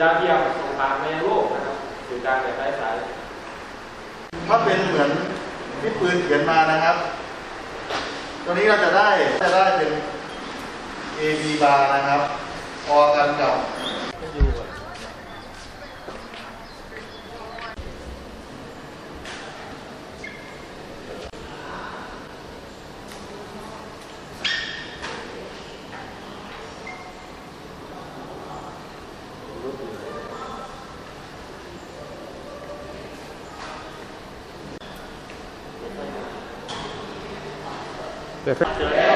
ดาวเทียมส่งผ่านในโลกนะครับคือการแบบไร้สายถ้าเป็นเหมือนที่ปืนเขียนมานะครับตัวนี้เราจะได้จะได้เป็น A B bar นะครับพอกันกับ Perfect.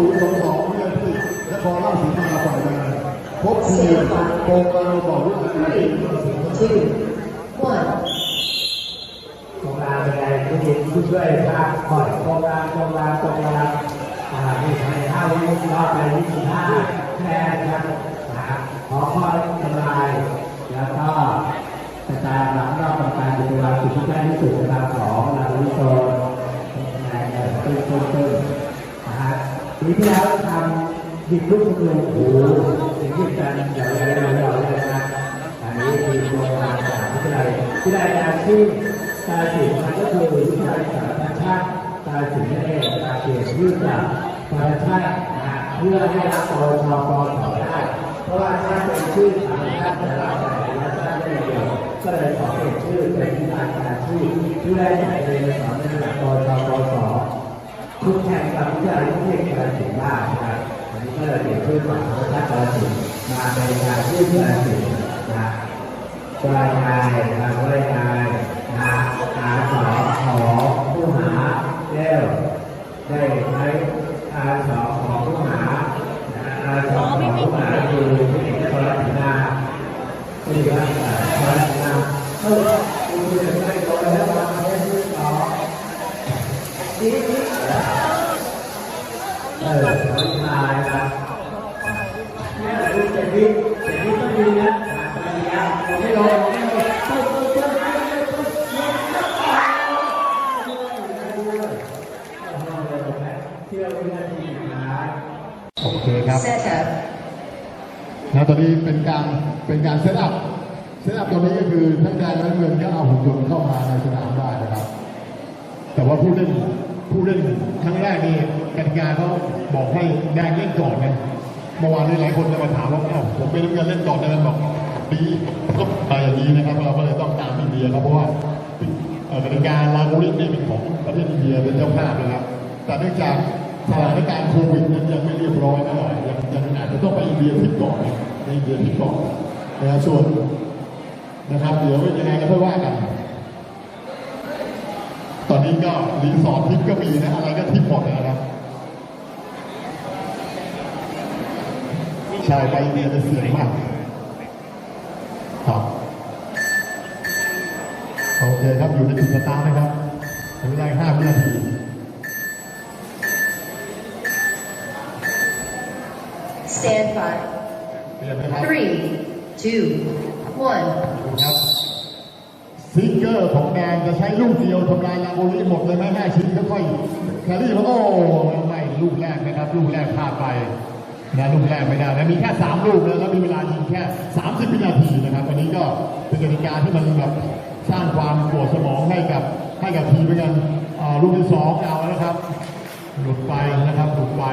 ศูนย์สองสองเรื่องที่นครราชสีมาฝ่ายงานพบทีมโกงเราบอกว่าทีม two, one. โครงกาเป็นไงผู้หญิงผู้ช่วยพระปล่อยโครงการโครงการโครงกาอ่ามีภายในห้าวิรอบไปยี่สิบห้าแค่ครับนะครับขอข้อทำลายแล้วก็กระจายหลังรอบประการเป็นเวลาสุดที่ใกล้ที่สุดเวลาของเราวิโซนในตึ้งตึ้งตึ้ง ปีที่แล้วทำหยิบลูกมือโอ้โหสิ่งที่กันเดี๋ยวเดี๋ยวเดี๋ยวเดี๋ยวเลยนะอันนี้คือโครงกาจากวิทยาลัยวิทยาลัยอาชีพกาสินธุ์มันก็คือวิทยาลัยสาธารณชาติกาสินนั่นเองกาลสินธุ์ยื่นจากสาธารณชาติเพื่อให้รับปวชปวสได้เพราะว่าถ้าเป็นชื่อสารณชาติแต่ละแต่ละชาติไม่เดียวก็เลยขอเปลี่ยนชื่อเป็นวิทยาลัยอาชีพเพื่อให้ใช้เรียนสอนในระดับปวชปวส คุณแข่งกับวิทยาลัยเทคนิคกาลสินธุ์ได้นะครับอันนี้ก็เลยเปลี่ยนชื่อจากสาธารณชาติกาลสินธุ์มาเป็นการชื่อที่กาลสินธุ์นะรายงานนะครับรายานนะอาสอขอผู้หาเร็วได้ใช้อาสอขอผู้หาอาสอขอผู้หาคือผู้หญิงคนละทีนาผู้หญิงคนละทีนาเออคุณจะได้ตัวแล้วมาให้ที่ต่อ ดีดีเออขอทายนะเนี่ยคุณจะดีจะดีก็ดีนะไม่ลงไม่ลงตึ๊ดตึ๊ดตึ๊ดตึ๊ดเที่ยววินาทีสุดท้ายโอเคครับแล้วตอนนี้เป็นการเป็นการเซตอัพเซตอัพตรงนี้ก็คือทั้งแดงและเงินก็เอาหุ่นยนต์เข้ามาในสนามได้นะครับ แต่ว่าผู้เล่น ผู้เล่นครั้งแรกนี่กติกาเขาบอกให้แดงเล่นก่อนไงเมื่อวานนี้หลายคนจะมาถามว่าเอ้าผมเป็นน้ำเงินเล่นก่อนนะบอกดีก็ไปอย่างนี้นะครับเราก็เลยต้องตามอินเดียครับเพราะว่ากติกาลาโกลิสเนี่เป็นของประเทศอินเดียเป็นเจ้าภาพนะครับแต่เนื่องจากสถานการณ์โควิดนั้นยังไม่เรียบร้อยเท่าไหร่ยังยังอาจจะต้องไปอินเดียที่ก่อนในอินเดียที่ก่อนนะส่วนนะครับเดี๋ยวยังไงก็ค่อยว่ากัน นนี้ก็รีสอร์ททิปก็มีนะอะไรก็ทิปหมดนะครับใช่ไปอินเดียจะเสี่ยงมากครับโอเคครับอยู่ในจุดสตาร์ทนะครับถึงเวลาห้าวินาที Stand by. เปลี่ยนนะครับ Three, two, one. ครับซิกเกอร์ของแดงจะใช้ลูกเดียวทำลายลาโบลีหมดเลยไหมแม่ชิ้นค่อยๆแครี่มันโอ้ไม่ลูกแรกนะครับ ลูกแรกพลาดไปนะลูกแรกไม่ได้นะมีแค่สามลูกนะแล้วมีเวลายิงแค่30วินาทีนะครับอันนี้ก็เป็นกติกาที่มันแบบสร้างความปวดสมองให้กับให้กับทีมเหมือนกันลูกที่สองเอานะครับ หลุดไปนะครับหลุดไป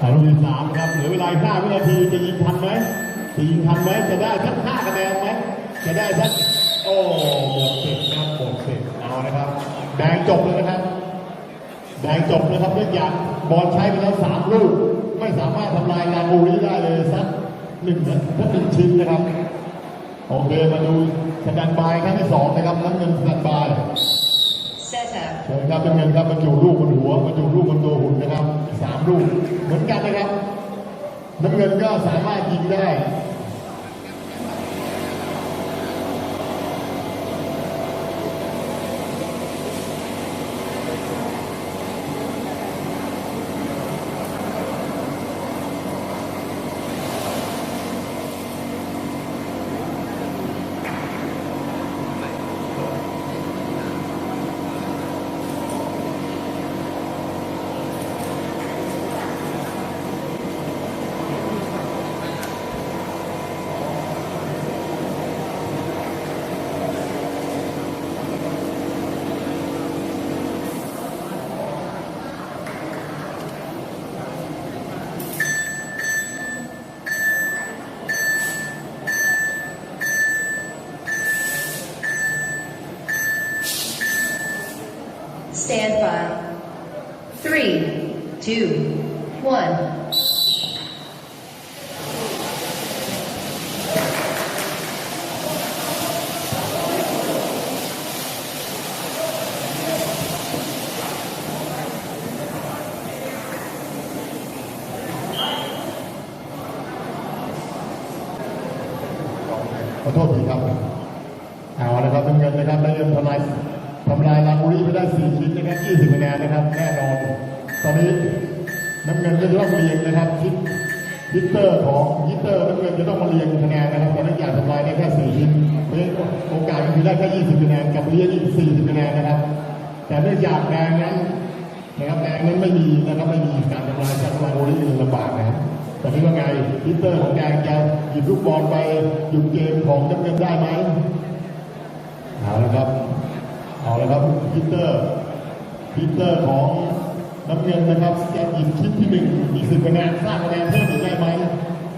อ่ลูกที่สามครับเหลือเวลาอีกห้าวินาทีจะยิงทันไหมจะยิงทันไหมจะได้สักห้าคะแนนไหมจะได้สักโอ้หมดสิทธิ์ครับหมดสิทธิ์ เอานะครับ แดงจบเลยนะครับ แดงจบนะครับเนื่องจากบอลใช้ไปแล้วสามลูก ไม่สามารถทำลายลาบูนี้ได้เลยสักหนึ่งสักหนึ่งชิ้นนะครับ โอเค มาดูสแตนบายครั้งที่สองนะครับน้ำเงินสแตนบาย Set up. เชิญครับน้ำเงินครับบรรจุลูกบนหัวบรรจุลูกบนตัวหุ่นนะครับสามลูกเหมือนกันนะครับน้ำเงินก็สามารถยิงได้ two, ฮิตเตอร์ของฮิตเตอร์น้ำเงินจะต้องมาเรียงคะแนนนะครับตอนนี้อยากทำลายได้แค่สี่ชิ้นเพราะฉะนั้นโอกาสก็คือได้แค่ 20คะแนนกับเรียงอีก40คะแนนนะครับ แต่เนื่องจากแดงนั้นนะครับแดงนั้นไม่มีนะครับไม่มีการทำลายจากลาบุรีลำบากนะครับแต่นี่ว่าไงฮิตเตอร์ของแดงจะหยิบลูกบอลไปหยุดเกมของน้ำเงินได้ไหมเอาละครับเอาละครับฮิตเตอร์ฮิตเตอร์ของน้ำเงินนะครับจะหยิบชิ้นที่หนึ่งอีกสิบคะแนนสร้างคะแนนเพิ่มอีกได้ไหม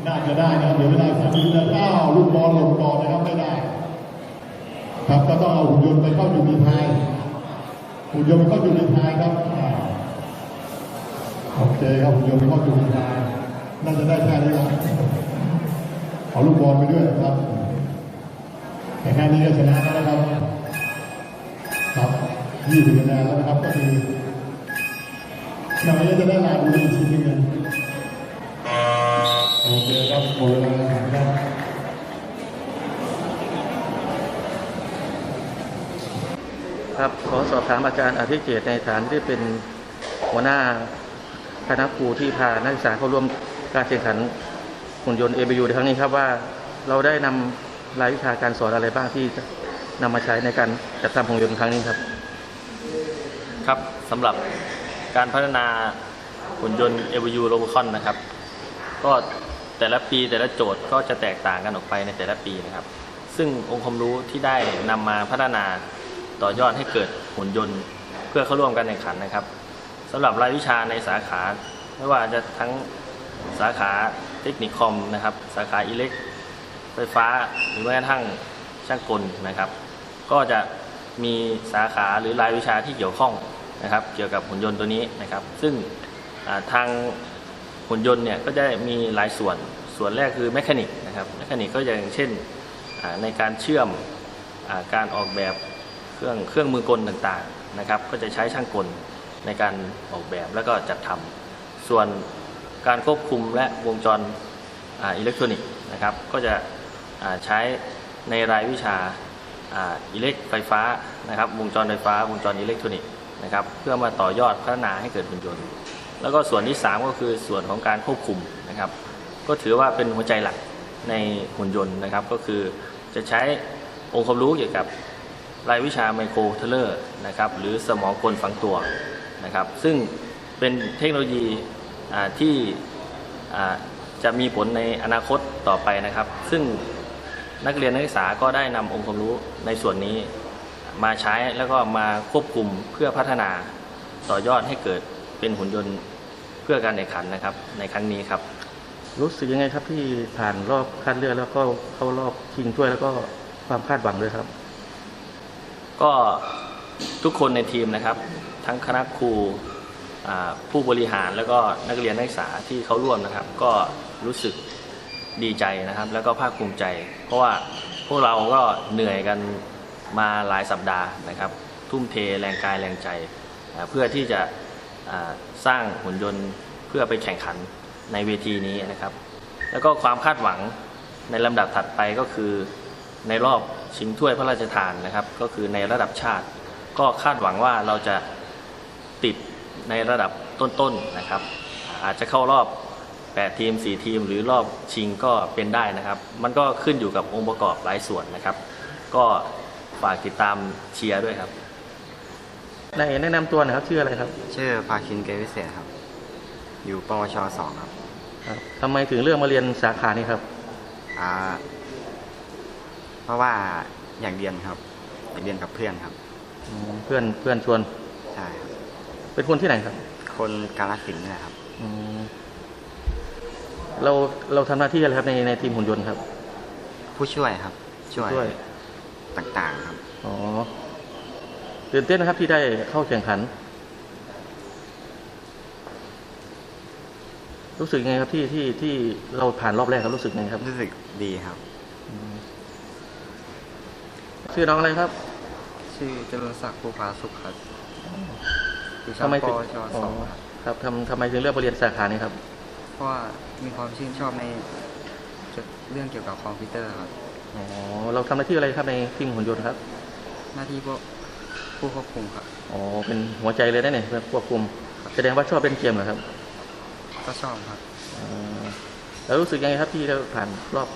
น่า จะได้นะครับเดี๋ยวเวลาสามีแล้วอ้าวลูกบอลหล่นก่อนนะครับไม่ได้ ครับก็ต้องเอาหุ่นยนต์ไปเข้าอยู่ในทายหุ่นยนต์ไปเข้าอยู่ในทายครับโอเคครับหุ่นยนต์ไปเข้าอยู่ในทายน่าจะได้แค่นี้ละเอาลูกบอลไปด้วยครับแต่แค่นี้ก็ชนะแล้วนะครับครับยี่สิบคะแนนแล้วนะครับก็คือเราไม่จะได้ลาบุรีชิ้นหนึง นะโอครับหมดเวลาครับครับขอสอบถามอาจารย์อภิเจตในฐานที่เป็นหัวหน้าคณะครูที่พานักศึกษาเข้าร่วมการแข่งขันหุ่นยนต์ ABU ในครั้งนี้ครับว่าเราได้นำรายวิชาการสอนอะไรบ้างที่นำมาใช้ในการจัดทำหุ่นยนต์ครั้งนี้ครับ ครับสำหรับการพัฒนาหุ่นยนต์ e v u r o b o c o n นะครับ ก็ แต่ละปีแต่ละโจทย์ก็จะแตกต่างกันออกไปในแต่ละปีนะครับ ซึ่งองค์ความรู้ที่ได้นำมาพัฒนาต่อยอดให้เกิดหุ่นยนต์ เพื่อเข้าร่วมการแข่งขันนะครับสำหรับรายวิชาในสาขา ไม่ว่าจะทั้งสาขาเทคนิคคอมนะครับ สาขาอิเล็กไฟฟ้าหรือแม้กระทั่งช่างกลนะครับ ก็จะมีสาขาหรือรายวิชาที่เกี่ยวข้องนะครับ เกี่ยวกับหุ่นยนต์ตัวนี้นะครับ ซึ่งทาง หุ่นยนต์เนี่ยก็จะมีหลายส่วนส่วนแรกคือแมคานิกนะครับแมคานิกก็อย่างเช่นในการเชื่อมอการออกแบบเครื่องเครื่องมือกลต่างๆนะครับ ก็จะใช้ช่างกลในการออกแบบแล้วก็จัดทำส่วนการควบคุมและวงจรออิเล็กทรอนิกส์นะครับ ก็จะใช้ในรายวิชาอิเล็กไฟฟ้านะครับ วงจรไฟฟ้า วงจรอิเล็กทรอนิกส์นะครับ เพื่อมาต่อยอดพัฒนาให้เกิดหุ่นยนต์ แล้วก็ส่วนที่ 3 ก็คือส่วนของการควบคุมนะครับ ก็ถือว่าเป็นหัวใจหลักในหุ่นยนต์นะครับ ก็คือจะใช้องค์ความรู้เกี่ยวกับรายวิชาไมโครเทเลอร์นะครับ หรือสมองกลฝังตัวนะครับ ซึ่งเป็นเทคโนโลยีที่จะมีผลในอนาคตต่อไปนะครับ ซึ่งนักเรียนนักศึกษาก็ได้นำองค์ความรู้ในส่วนนี้มาใช้แล้วก็มาควบคุมเพื่อพัฒนาต่อยอดให้เกิด เป็นหุ่นยนต์เพื่อการแข่งขันนะครับ ในครั้งนี้ครับ รู้สึกยังไงครับที่ผ่านรอบคัดเลือกแล้วก็เข้ารอบชิงถ้วยแล้วก็ความคาดหวังด้วยครับ ก็ทุกคนในทีมนะครับ ทั้งคณะครูอ่าผู้บริหารแล้วก็นักเรียนนักศึกษาที่เขาร่วมนะครับ ก็รู้สึกดีใจนะครับ แล้วก็ภาคภูมิใจ เพราะว่าพวกเราก็เหนื่อยกันมาหลายสัปดาห์นะครับ ทุ่มเทแรงกายแรงใจอ่าเพื่อที่จะอ่า สร้างหุ่นยนต์เพื่อไปแข่งขันในเวทีนี้นะครับ แล้วก็ความคาดหวังในลำดับถัดไปก็คือในรอบชิงถ้วยพระราชทานนะครับ ก็คือในระดับชาติ ก็คาดหวังว่าเราจะติดในระดับต้นๆนะครับ อาจจะเข้ารอบ 8 ทีม 4 ทีม หรือรอบชิงก็เป็นได้นะครับ มันก็ขึ้นอยู่กับองค์ประกอบหลายส่วนนะครับ ก็ฝากติดตามเชียร์ด้วยครับ ในแนะนำตัวหนะครับชื่ออะไรครับ ชื่อภาคินเกยวิเศษครับ อยู่ปวชสองครับครับทำไมถึงเลือกมาเรียนสาขานี้ครับอ่าเพราะว่าอยากเรียนครับอยากเรียนกับเพื่อนครับอืมเพื่อนเพื่อนชวนใช่ครับเป็นคนที่ไหนครับ คนกาลสินธุ์นี่แหละครับอืมเราเราทำหน้าที่อะไรครับในในทีมหุ่นยนต์ครับ ผู้ช่วยครับ ช่วยช่วยต่างๆครับอ๋อ ตื่นเต้นนะครับที่ได้เข้าแข่งขัน รู้สึกยังไงครับที่ที่ที่เราผ่านรอบแรกครับรู้สึกยังไงครับ รู้สึกดีครับ ชื่อน้องอะไรครับ ชื่อจรุนศักดิ์ภูผาสุขครับอยู่ชั้ทำนไมปถึงวชอ๋สอองครับ ครับทำทำไมถึงเลือกมาเรียนสาขานี้ครับ เพราะว่ามีความชื่นชอบในเรื่องเกี่ยวกับคอมพิวเตอร์ครับ อ๋อ เราทำหน้าที่อะไรครับในทีมหุ่นยนต์ครับ หน้าที่พวก ผู้ควบคุมครับอ๋อเป็นหัวใจเลยนะเนี่ยเพื่อควบคุม แสดงว่าชอบเป็นเกมเหรอครับ ก็ชอบครับอ๋อแล้วรู้สึกยังไงครับที่เราผ่านรอบ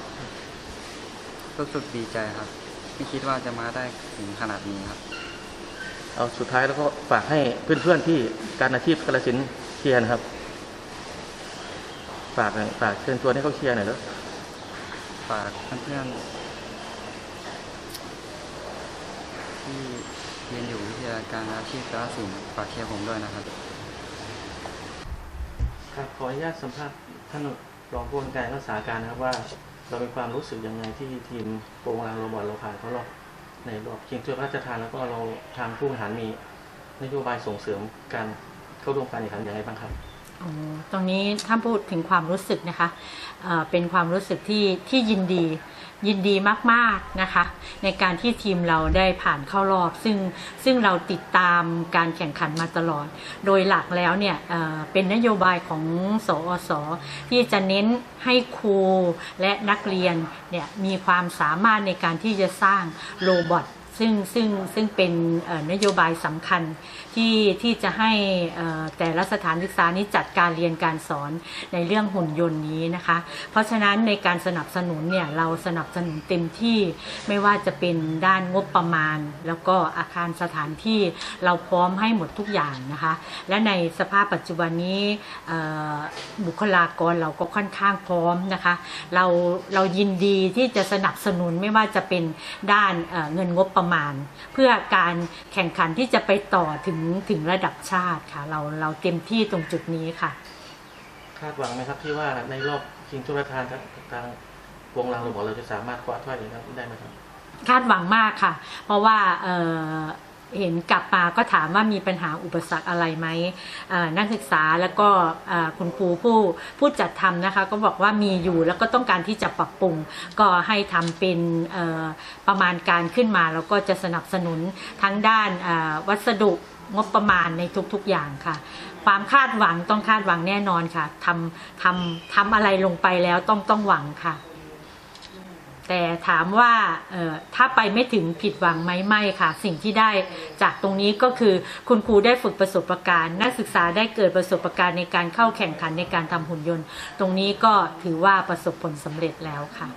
รู้สึกดีใจครับ ไม่คิดว่าจะมาได้ถึงขนาดนี้ครับ เอาสุดท้ายแล้วก็ฝากให้เพื่อนๆที่การอาชีพกาลสินธุ์เชียร์นะครับ ฝากหน่อยฝากเชิญชวนให้เขาเชียร์หน่อยแล้วฝากเพื่อนๆที่ เรียนอยู่วิทยาการอาชีพการสินฝากเชียร์ผมด้วยนะครับ ครับขออนุญาตสัมภาษณ์ท่านรองผู้ว่าการรักษาการนะครับว่า เรามีความรู้สึกยังไงที่ทีมโปรงลางโรบอทเราผ่านเขารอบในรอบชิงถ้วยพระราชทานแล้วก็เราทางผู้บริหารมีนโยบายส่งเสริมการเข้าร่วมการแข่งขันอย่างไรบ้างครับ ตรงนี้ถ้าพูดถึงความรู้สึกนะคะเป็นความรู้สึกที่ที่ยินดียินดีมากๆนะคะ ในการที่ทีมเราได้ผ่านเข้ารอบ ซึ่งซึ่งเราติดตามการแข่งขันมาตลอด โดยหลักแล้วเนี่ยเเป็นนโยบายของสอสที่จะเน้นให้ครูและนักเรียนเนี่ยมีความสามารถในการที่จะสร้างโรบอท ซึ่งซึ่งซึ่งเป็นนโยบายสำคัญที่ที่จะให้แต่ละสถานศึกษานี้จัดการเรียนการสอนในเรื่องหุ่นยนต์นี้นะคะ เพราะฉะนั้นในการสนับสนุนเนี่ยเราสนับสนุนเต็มที่ไม่ว่าจะเป็นด้านงบประมาณ แล้วก็อาคารสถานที่เราพร้อมให้หมดทุกอย่างนะคะ และในสภาพปัจจุบันนี้บุคลากรเราก็ค่อนข้างพร้อมนะคะ เราเรายินดีที่จะสนับสนุนไม่ว่าจะเป็นด้านเเงินงบประมาณเพื่อการแข่งขันที่จะไปต่อถึงถึงระดับชาติค่ะ เราเราเต็มที่ตรงจุดนี้ค่ะคาดหวังไหมครับที่ว่าในรอบชิงถ้วยพระราชทานทางทางวงลางโรบอทเราจะสามารถคว้าถ้วยนี้ได้ไหมครับ คาดหวังมากค่ะ เพราะว่า เห็นกลับมาก็ถามว่ามีปัญหาอุปสรรคอะไรไหมนักศึกษาแล้วก็คุณครูผู้ผู้จัดทำนะคะ ก็บอกว่ามีอยู่แล้วก็ต้องการที่จะปรับปรุง ก็ให้ทำเป็นประมาณการขึ้นมา แล้วก็จะสนับสนุนทั้งด้านวัสดุงบประมาณในทุกๆอย่างค่ะ ความคาดหวังต้องคาดหวังแน่นอนค่ะทำทำทำอะไรลงไปแล้วต้องต้องหวังค่ะ แต่ถามว่าถ้าไปไม่ถึงผิดหวังไหมไม่ค่ะ สิ่งที่ได้จากตรงนี้ก็คือคุณครูได้ฝึกประสบการณ์ นักศึกษาได้เกิดประสบการณ์ในการเข้าแข่งขันในการทำหุ่นยนต์ ตรงนี้ก็ถือว่าประสบผลสำเร็จแล้วค่ะ